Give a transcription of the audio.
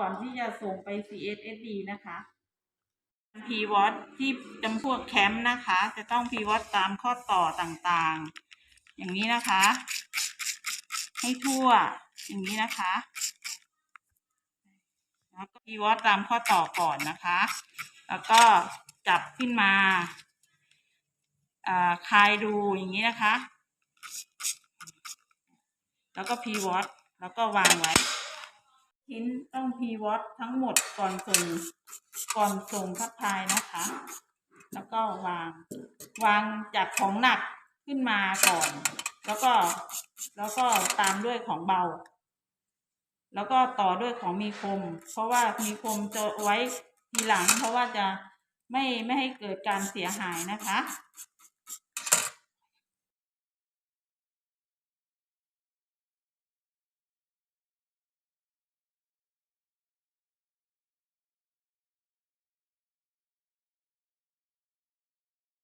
ก่อนที่จะส่งไป CSSD นะคะพีวอตที่จำพวกแคมป์นะคะ จะต้องพีวอตตามข้อต่อต่างๆ อย่างนี้นะคะ ให้ทั่ว อย่างนี้นะคะแล้วก็พีวอตตามข้อต่อก่อนนะคะ แล้วก็จับขึ้นมาคลายดูอย่างนี้นะคะ แล้วก็พีวอตแล้วก็วางไว้ พีวอตทั้งหมดก่อนส่งก่อนส่งทักทายนะคะ แล้วก็วางวางจากของหนักขึ้นมาก่อน แล้วก็แล้วก็ตามด้วยของเบา แล้วก็ต่อด้วยของมีคม เพราะว่ามีคมจะไว้ทีหลัง เพราะว่าจะไม่ไม่ให้เกิดการเสียหายนะคะ